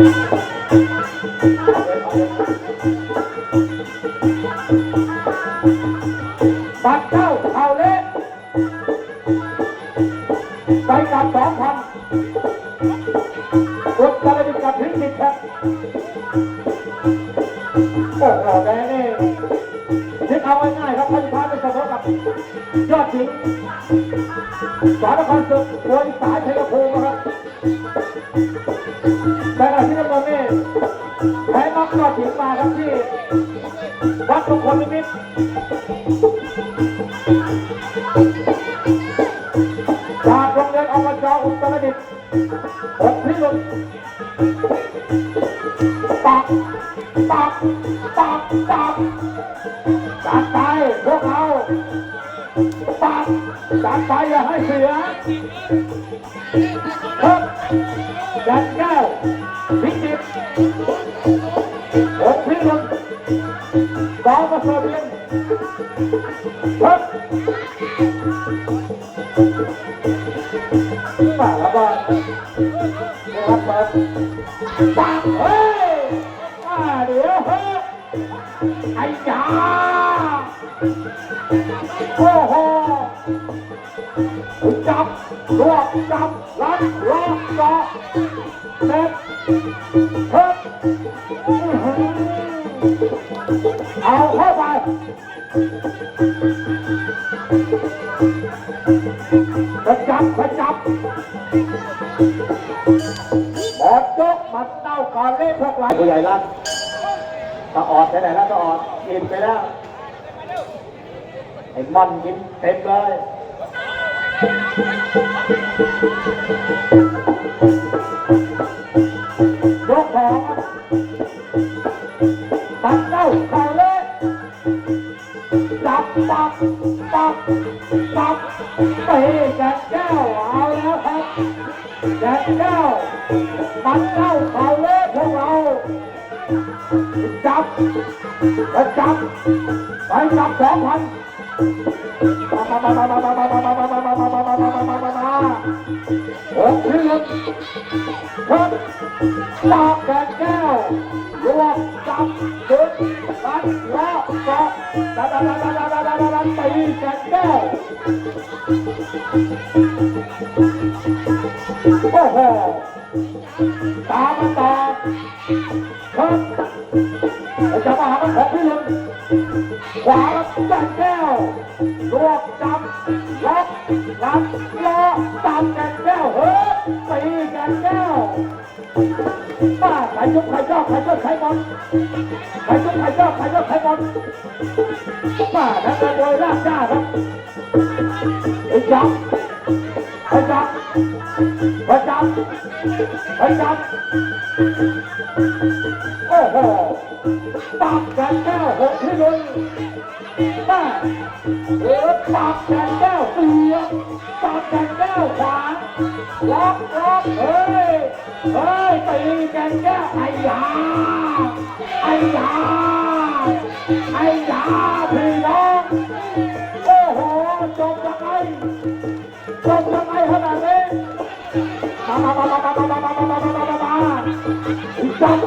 บัตรเจ้าเข่าเละไปกับสองพันรถกระดิ่งกับพิจิตรครับโอ้โหแดงนี่คิดเอาง่ายครับพันพาไปเสมอกับยอดหญิงสารพันศึกตัวอีสานชัยภูมิครับ แต่ขณะที่น้ำเงินนี่แพ้น็อกยอดหญิงมาครับที่ วัดมงคลนิมิตจากโรงเรียนอบจอุตรดิตถ์ผมพิรุณปักปักปักปักจัดไปพวกเราปักจัดไปอย่าให้เสียเพิ่มจัดแก้ วพิจิตรผมพิรุณกองประสริฐเพียงพิ่มาแล้วก็นี่ครับเปิดปังเฮ้ยมาเดี๋ยวเฮ้ย ไอ้จ๋าโอ้โหจับรวบจับรัดรอบจอเสร็จเฮ้ยเอาเข้าไปขจับขจับหมดยกมันเต้าก่อนเล่นพวกเราผู้ใหญ่รัก ตะออดไปไหนแล้วตะออดกินไปแล้วไอ้มันกินเต็มเลยย บแล้วจับไปจับสองพันมามามามามามามามามามามามามามามามามามาโอเพื่อนครับลากแกนแก้วรวมจับดึงรัดแล้วก็ดาดาดาดาดาดาดาดาดาตีแกนแก้วโอ้โห ตามมาต่อครับจะมาหามันของพี่ลุงขวาแล้วจัดแก้วรวบจับล็อกลัดล้อจับแกนแก้วเฮ้ยตีแกนแก้วป้าใครยุบใครชอบใครชอบใครบอลใครยุบใครชอบใครชอบใครบอลป้านักเรียนโดยลากจ้าครับไอ้จับ ไอ้จับไอ้จับไอ้จับโอ้โหปากแกนแก้วหกที่หนึ่งแม่เออปากแกนแก้วเสียปากแกนแก้วขวาล็อกล็อกเฮ้ยเฮ้ยตีแกนแก้วไอ้ยาไอ้ยาไอ้ยาพี่น้องโอ้โหจบยังไง จับ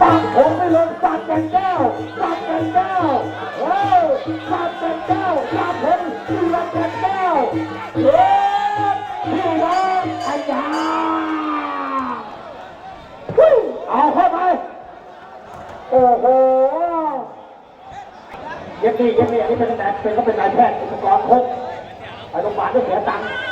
ปักผมไปเลยจับแกนแก้วจับแกนแก้วเฮ้ยจับแกนแก้วจับผมที่รักแกนแก้วเฮ้ยพี่น้องไอ้ยาฮู้เอาเข้าไปโอ้โหเยังดียังดีอันนี้เป็นนายเป็นก็เป็นนายแพทย์อุปกรณ์ครบไปโรงพยาบาลต้องเสียตังค์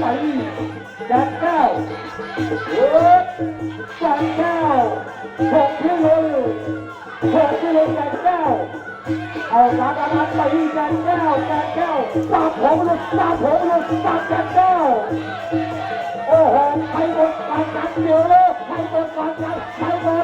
thánh đạt cao bước đạt cao một thiếu hư một thiếu hư đạt cao hầu phá đá bát bảy đạt cao đạt cao tạm hổ lực tạm hổ lực tạm đạt cao ô hồ thay một bàn cánh nữa thay một bàn cánh thay một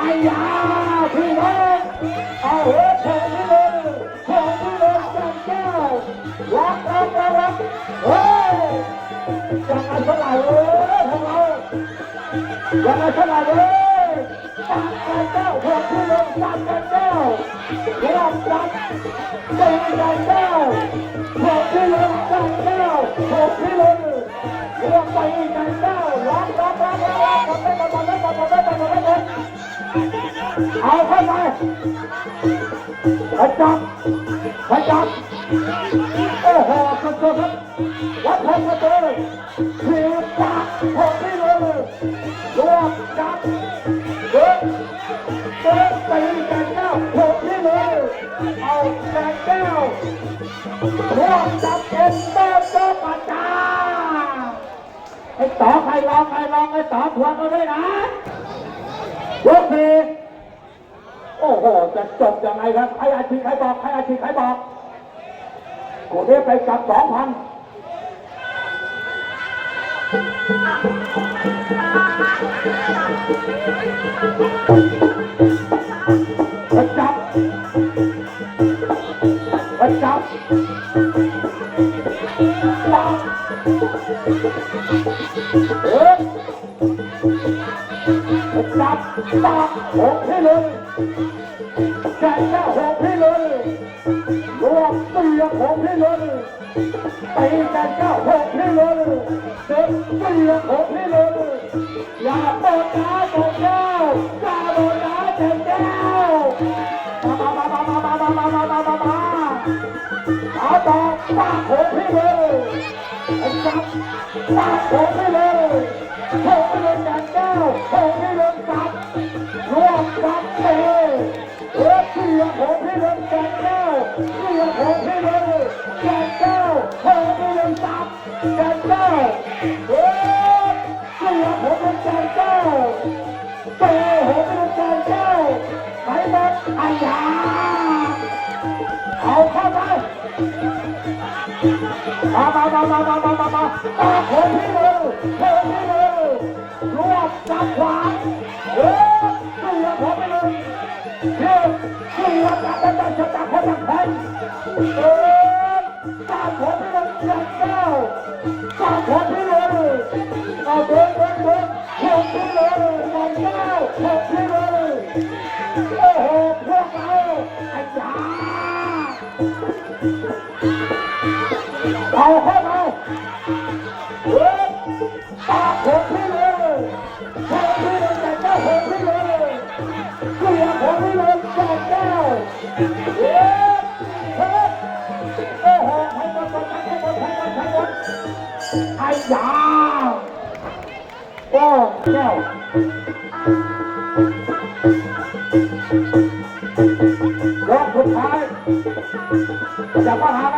ไอ้ยาพี่น้อเอาหัวแข็งนี่เลยแข็งใจรักรักรักรักเฮ้ยยังไเท่าไหร่เอ้ยเรายังไงเท่าไหร่เอ้ตั้งนี่เจังแก้รักรักจังแก้ว เอาเข้าไปขจับขจับโอ้โหสุดๆครับวัดพงมาเจอเสียปากหัวที่เลงรวมกันเดินเดินตีแกันแก้วหกที่เลยเอาแกันแก้วรวมจับเอ็นเดินเดินมาจ้าไอ้ต่อใครลองใครลองไอ้ต่อทวนกันด้วยนะยกนี้โอ้ โห จะจบยังไงครับ ใครอาชีพใครบอก ใครอาชีพใครบอกกูเรียกไปกับสองพันประจับประจับปากเอ๊ะประจับปากหกให้เลย แค่หกให้เลยรวมเสียหกให้เลยตีกันแค่หกให้เลยเด็กเสียหกให้เลยอย่าโดนน้าโดนแก้วอย่าโดนน้าเจ็บแก้วมามามามามามามามามามามาเอาต่อปากโขกพี่เลยจับปากโขกพี่เลย เอาเข้าไปมามามามามามามามาตาผมที่มือผมที่มือรวบจับขวาเออเสียผมไปเลยเสียเสียจับจับจับจับจับคนจับแทนเออตาผมไปเลยจับเจ้าตาผมไปเลยเอาเดินเดินเดินหกที่เลยหนึ่งเก้าหกที่เลย เอาเข้ามาเฮ้ยตาหกที่เลยหกที่เลยแต่เจ้าหกที่เลยเสียหกที่เลยแต่เจ้าเฮ้ยเฮ้ยโอ้โหให้หมดให้หมดให้หมดให้หมดไอ้ยาโอ้แก้วร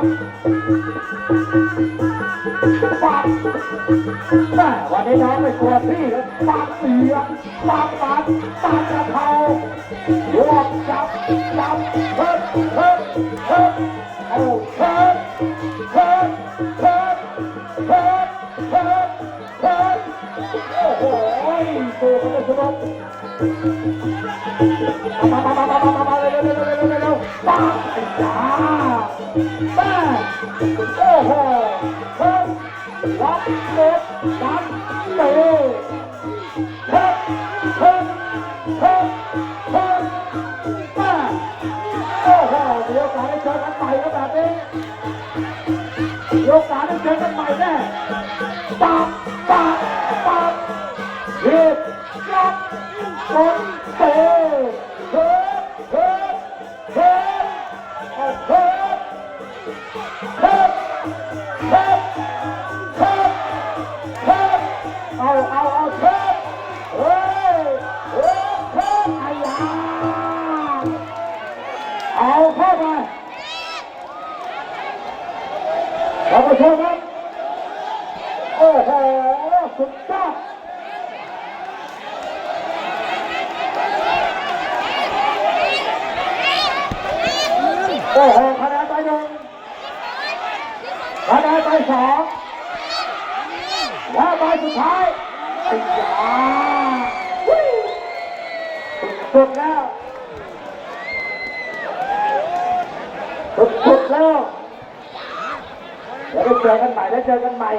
ปักแม่วันนี้น้องไม่กลัวพี่แล้วปากเสียปากปักปักกระเพรา โอ้โหเพิ่มรับเล็บดัน เตะเฮ็ดเฮ็ดเฮ็ดเอาเฮ็ดเฮ็ดเฮ็ดเฮ็ดเฮ็ดเอาเอาเอาเฮ็ดเฮ้เฮ้เฮ็ดอายาเอาเข้าไปเราไปชมครับโอ้โหสุดยอด โอ้โหคะแนนไปหนึ่งคะแนนไปสองและใบสุดท้ายไอ้ยา สุดแล้วสุดแล้วเดี๋ยวเจอกันใหม่ได้เจอกันใหม่